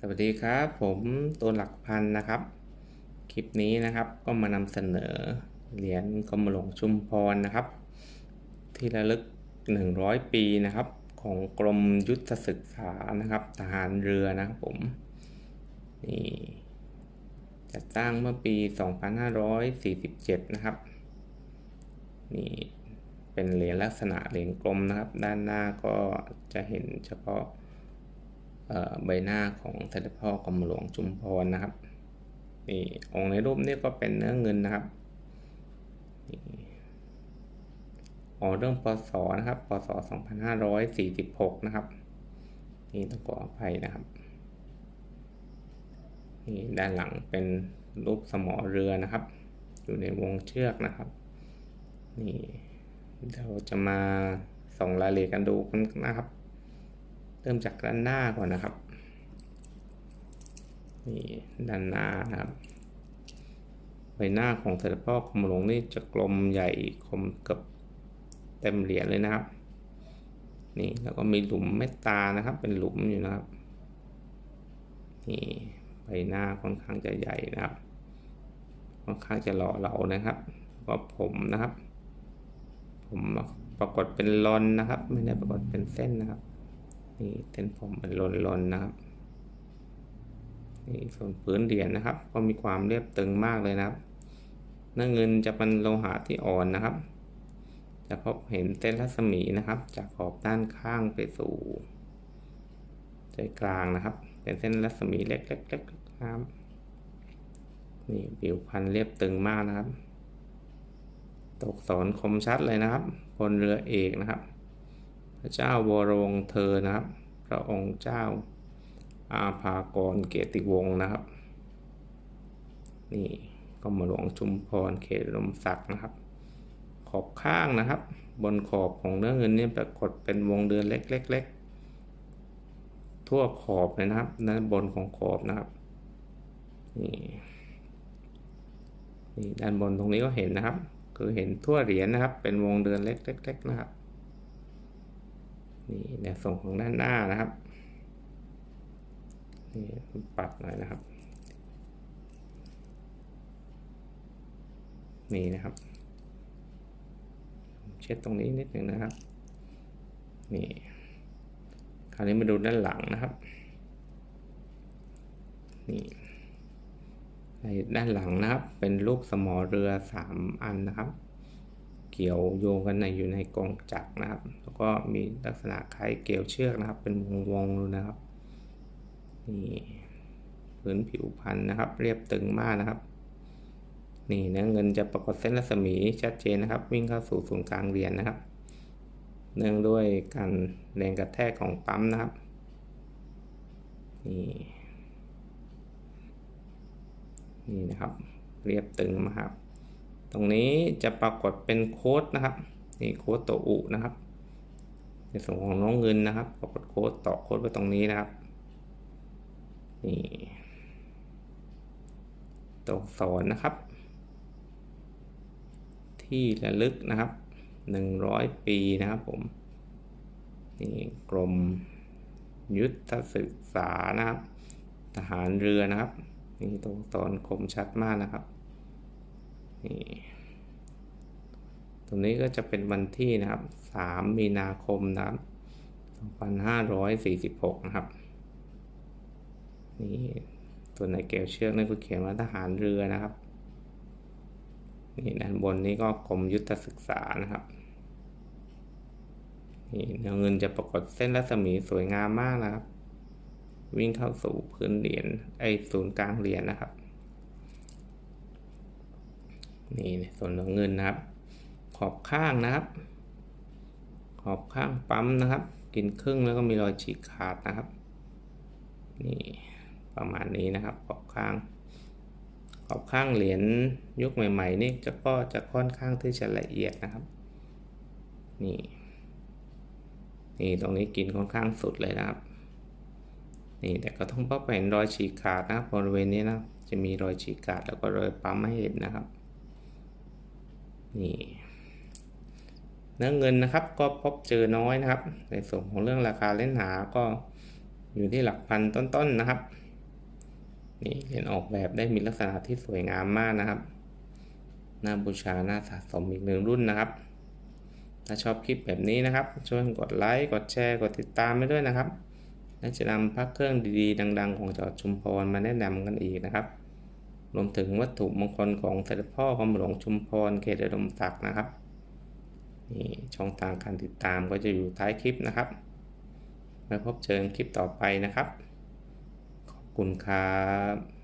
สวัสดีครับ ผมตัวหลักพันนะครับ คลิปนี้นะครับก็มานำเสนอเหรียญกรมหลวงชุมพรนะครับ ที่ระลึก 100 ปีนะครับ ของกรมยุทธศึกษานะครับทหารเรือนะครับผมนี่จัดสร้างเมื่อปี 2547 นะครับนี่เป็นเหรียญลักษณะเหรียญกลมนะครับ ด้านหน้าก็จะเห็นเฉพาะ ใบหน้าของเสด็จพ่อกรมหลวงชุมพรนะครับนี่องค์ในรูปนี้ก็เป็นเนื้อเงินนะครับนี่อ๋อเรื่องปศนะครับปศ2546 นะครับ นี่ต้องขออภัยนะครับนี่ด้านหลังเป็นรูปสมอเรือนะครับ อยู่ในวงเชือกนะครับนี่เราจะมาส่องรายละเอียดกันดูกันนะครับ ริ่มจากด้านหน้าก่อนนะครับนี่ด้านหน้านะครับใบหน้าของเสด็จพ่อกรมหลวงนี่จะกลมใหญ่คมเกือบเต็มเหรียญเลยนะครับ นี่แล้วก็มีหลุมเมตตานะครับ เป็นหลุมอยู่นะครับนี่ใบหน้าค่อนข้างจะใหญ่นะครับ ค่อนข้างจะหล่อเหลานะครับก็ผมนะครับ ผมปรากฏเป็นลอนนะครับ ไม่ได้ปรากฏเป็นเส้นนะครับ นี่เส้นผมเป็นลนๆนะครับนี่ส่วนพื้นเหรียญนะครับ ก็มีความเรียบตึงมากเลยนะครับเนื้อเงินจะเป็นโลหะที่อ่อนนะครับ จะพบเห็นเส้นรัศมีนะครับ จากขอบด้านข้างไปสู่ใจกลางนะครับ เป็นเส้นรัศมีเล็กๆๆนะครับนี่ผิวพันเรียบตึงมากนะครับ ตกสอนคมชัดเลยนะครับ บนเรือเอกนะครับ พระเจ้าวรวงเธอนะครับ พระองค์เจ้าอาภากรเกติวงศ์นะครับ นี่ก็มาหลวงชุมพรเขตลมศักนะครับ ขอบข้างนะครับ บนขอบของเนื้อเงินนี่ปรากฏเป็นวงเดือนเล็กๆทั่วขอบเลยนะครับด้านบนของขอบนะครับนี่นี่ด้านบนตรงนี้ก็เห็นนะครับ คือเห็นทั่วเหรียญนะครับ เป็นวงเดือนเล็กๆนะครับ นี่ในส่วนของด้านหน้านะครับนี่ปัดหน่อยนะครับ นี่นะครับ เช็ดตรงนี้นิดหนึ่งนะครับ นี่ คราวนี้มาดูด้านหลังนะครับ นี่ในด้านหลังนะครับ เป็นรูปสมอเรือสามอันนะครับ เกี่ยวโยงกันในอยู่ในกองจักรนะครับ แล้วก็มีลักษณะคล้ายเกลียวเชือกนะครับ เป็นวงวงนะครับนี่พื้นผิวพันธุ์นะครับ เรียบตึงมากนะครับนี่เนื้อเงินจะปรากฏเส้นรัศมีชัดเจนนะครับ วิ่งเข้าสู่ศูนย์กลางเหรียญนนะครับ เนื่องด้วยการแรงกระแทกของปั๊มนะครับนี่นี่นะครับ เรียบตึงมาครับ ตรงนี้จะปรากฏเป็นโค้ดนะครับนี่โค้ดตัวอุนะครับ ในส่วนของน้องเงินนะครับปรากฏโค้ดต่อโค้ดไว้ตรงนี้นะครับนี่ตัวสอนนะครับ ที่ระลึกนะครับหนึ่งร้อยปีนะครับผมนี่กรมยุทธศึกษานะครับ ทหารเรือนะครับนี่ตรงตอนคมชัดมากนะครับ นี่ตรงนี้ก็จะเป็นวันที่นะครับ 3 มีนาคมนะครับ2546 นะครับ นี่ตัวในเกลียวเชือกนั่นก็เขียนว่าทหารเรือนะครับ นี่ด้านบนนี้ก็กรมยุทธศึกษานะครับ นี่เงินจะปรากฏเส้นรัศมีสวยงามมากนะครับ วิ่งเข้าสู่พื้นเหรียญไอศูนย์กลางเหรียญนะครับ นี่ส่วนของเงินนะครับ ขอบข้างนะครับ ขอบข้างปั๊มนะครับ กินครึ่งแล้วก็มีรอยฉีกขาดนะครับ นี่ประมาณนี้นะครับ ขอบข้าง ขอบข้างเหรียญยุคใหม่ๆนี่จะก็จะค่อนข้างที่จะละเอียดนะครับ นี่นี่ตรงนี้กินค่อนข้างสุดเลยนะครับ นี่แต่ก็ต้องพบเห็นรอยฉีกขาดนะครับบริเวณนี้นะจะมีรอยฉีกขาดแล้วก็รอยปั๊มให้เห็นนะครับ นี่เนื้อเงินนะครับก็พบเจอน้อยนะครับ ในส่วนของเรื่องราคาเล่นหาก็อยู่ที่หลักพันต้นๆนนะครับนี่เหรียญออกแบบได้มีลักษณะที่สวยงามมากนะครับน่าบูชาน่าสะสมอีกหนึ่งรุ่นนะครับ ถ้าชอบคลิปแบบนี้นะครับ ช่วยกดไลค์กดแชร์กดติดตามไปด้วยนะครับและจะนำพระเครื่องดีๆ ดัง ๆ ของจังหวัดชุมพรมาแนะนำกันอีกนะครับ รวมถึงวัตถุมงคลของเสด็จพ่อความหลวงชุมพรเขตอุดมศักดิ์นะครับนี่ช่องทางการติดตามก็จะอยู่ท้ายคลิปนะครับไว้พบเจอคลิปต่อไปนะครับ ขอบคุณครับ